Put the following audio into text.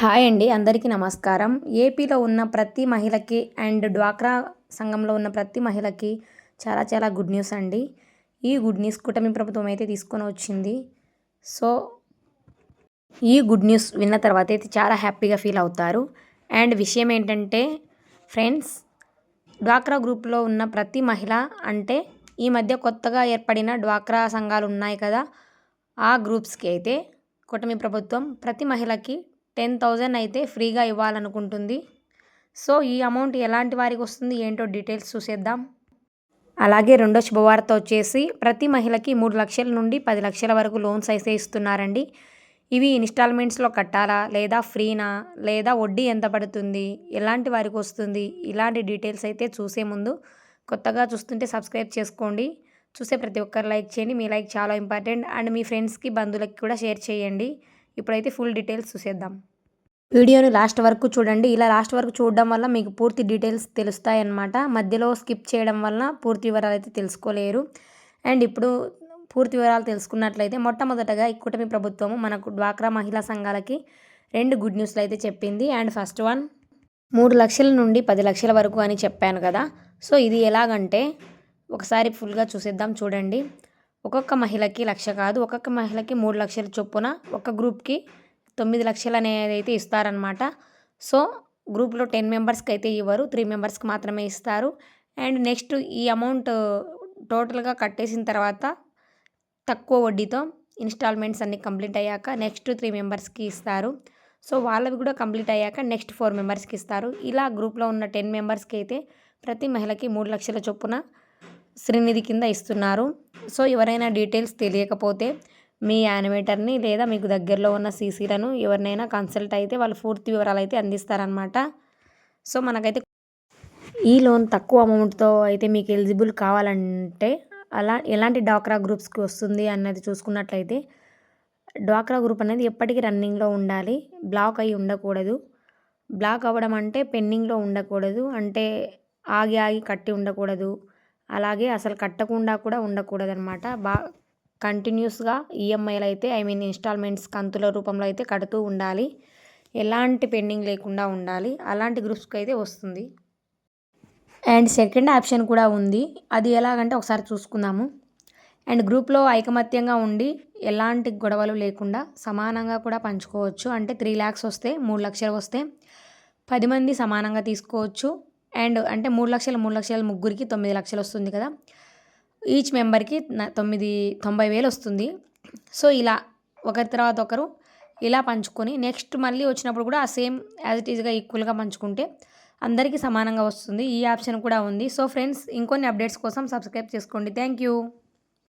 Hi అండి అందరికీ నమస్కారం. ఏపీలో ఉన్న ప్రతి మహిళకి అండ్ డ్వాక్రా సంఘంలో ఉన్న ప్రతి మహిళకి చాలా చాలా గుడ్ న్యూస్ అండి. ఈ గుడ్ న్యూస్ కూటమి ప్రభుత్వం అయితే తీసుకొని వచ్చింది. సో ఈ గుడ్ న్యూస్ విన్న తర్వాత అయితే చాలా హ్యాపీగా ఫీల్ అవుతారు. అండ్ విషయం ఏంటంటే ఫ్రెండ్స్ డ్వాక్రా గ్రూప్లో ఉన్న ప్రతి మహిళ అంటే ఈ మధ్య కొత్తగా ఏర్పడిన డ్వాక్రా సంఘాలు ఉన్నాయి కదా ఆ గ్రూప్స్కి అయితే కూటమి ప్రభుత్వం ప్రతి మహిళకి టెన్ థౌజండ్ అయితే ఫ్రీగా ఇవ్వాలనుకుంటుంది. సో ఈ అమౌంట్ ఎలాంటి వారికి వస్తుంది ఏంటో డీటెయిల్స్ చూసేద్దాం. అలాగే రెండో శుభవార్త వచ్చేసి ప్రతి మహిళకి మూడు లక్షల నుండి పది లక్షల వరకు లోన్స్ అయితే ఇస్తున్నారండి. ఇవి ఇన్స్టాల్మెంట్స్లో కట్టాలా లేదా ఫ్రీనా లేదా వడ్డీ ఎంత పడుతుంది ఎలాంటి వారికి వస్తుంది ఇలాంటి డీటెయిల్స్ అయితే చూసే ముందు కొత్తగా చూస్తుంటే సబ్స్క్రైబ్ చేసుకోండి. చూసే ప్రతి ఒక్కరు లైక్ చేయండి. మీ లైక్ చాలా ఇంపార్టెంట్. అండ్ మీ ఫ్రెండ్స్కి బంధువులకి కూడా షేర్ చేయండి. ఇప్పుడైతే ఫుల్ డీటెయిల్స్ చూసేద్దాం. వీడియోని లాస్ట్ వరకు చూడండి. ఇలా లాస్ట్ వరకు చూడడం వల్ల మీకు పూర్తి డీటెయిల్స్ తెలుస్తాయి అన్నమాట మధ్యలో స్కిప్ చేయడం వల్ల పూర్తి వివరాలు అయితే తెలుసుకోలేరు. అండ్ ఇప్పుడు పూర్తి వివరాలు తెలుసుకున్నట్లయితే మొట్టమొదటగా ఈ కూటమి ప్రభుత్వము మనకు డ్వాక్రా మహిళా సంఘాలకి రెండు గుడ్ న్యూస్లు అయితే చెప్పింది. అండ్ ఫస్ట్ వన్ మూడు లక్షల నుండి పది లక్షల వరకు అని చెప్పాను కదా. సో ఇది ఎలాగంటే ఒకసారి ఫుల్గా చూసేద్దాం చూడండి. ఒక్కొక్క మహిళకి లక్ష కాదు ఒక్కొక్క మహిళకి మూడు లక్షల చొప్పున ఒక గ్రూప్కి తొమ్మిది లక్షలు అనేది అయితే ఇస్తారనమాట సో గ్రూప్లో టెన్ మెంబర్స్కి అయితే ఇవ్వరు త్రీ మెంబర్స్కి మాత్రమే ఇస్తారు. అండ్ నెక్స్ట్ ఈ అమౌంట్ టోటల్గా కట్టేసిన తర్వాత తక్కువ వడ్డీతో ఇన్స్టాల్మెంట్స్ అన్నీ కంప్లీట్ అయ్యాక నెక్స్ట్ త్రీ మెంబర్స్కి ఇస్తారు. సో వాళ్ళవి కూడా కంప్లీట్ అయ్యాక నెక్స్ట్ ఫోర్ మెంబర్స్కి ఇస్తారు. ఇలా గ్రూప్లో ఉన్న టెన్ మెంబర్స్కి అయితే ప్రతి మహిళకి మూడు లక్షల చొప్పున శ్రీనిధి కింద ఇస్తున్నారు. సో ఎవరైనా డీటెయిల్స్ తెలియకపోతే మీ యానిమేటర్ని లేదా మీకు దగ్గరలో ఉన్న సీసీలను ఎవరినైనా కన్సల్ట్ అయితే వాళ్ళు పూర్తి వివరాలు అయితే అందిస్తారనమాట సో మనకైతే ఈ లోన్ తక్కువ అమౌంట్తో అయితే మీకు ఎలిజిబుల్ కావాలంటే అలా ఎలాంటి డాక్రా గ్రూప్స్కి వస్తుంది అన్నది చూసుకున్నట్లయితే డ్వాక్రా గ్రూప్ అనేది ఎప్పటికీ రన్నింగ్లో ఉండాలి బ్లాక్ అయి ఉండకూడదు. బ్లాక్ అవ్వడం అంటే పెండింగ్లో ఉండకూడదు అంటే ఆగి ఆగి కట్టి ఉండకూడదు. అలాగే అసలు కట్టకుండా కూడా ఉండకూడదు అనమాట బా కంటిన్యూస్గా ఈఎంఐలు అయితే ఐ మీన్ ఇన్స్టాల్మెంట్స్ కంతుల రూపంలో అయితే కడుతూ ఉండాలి. ఎలాంటి పెండింగ్ లేకుండా ఉండాలి. అలాంటి గ్రూప్స్కి అయితే వస్తుంది. అండ్ సెకండ్ ఆప్షన్ కూడా ఉంది. అది ఎలాగంటే ఒకసారి చూసుకుందాము. అండ్ గ్రూప్లో ఐకమత్యంగా ఉండి ఎలాంటి గొడవలు లేకుండా సమానంగా కూడా పంచుకోవచ్చు. అంటే త్రీ ల్యాక్స్ వస్తే మూడు లక్షలు వస్తే పది మంది సమానంగా తీసుకోవచ్చు. అండ్ అంటే మూడు లక్షలు మూడు లక్షలు ముగ్గురికి తొమ్మిది లక్షలు వస్తుంది కదా. ఈచ్ మెంబర్కి తొమ్మిది తొంభై వేలు వస్తుంది. సో ఇలా ఒకరి తర్వాత ఒకరు ఇలా పంచుకొని నెక్స్ట్ మళ్ళీ వచ్చినప్పుడు కూడా ఆ సేమ్ యాజ్ ఇట్ ఈజ్గా ఈక్వల్గా పంచుకుంటే అందరికీ సమానంగా వస్తుంది. ఈ ఆప్షన్ కూడా ఉంది. సో ఫ్రెండ్స్ ఇంకొన్ని అప్డేట్స్ కోసం సబ్స్క్రైబ్ చేసుకోండి. Thank you.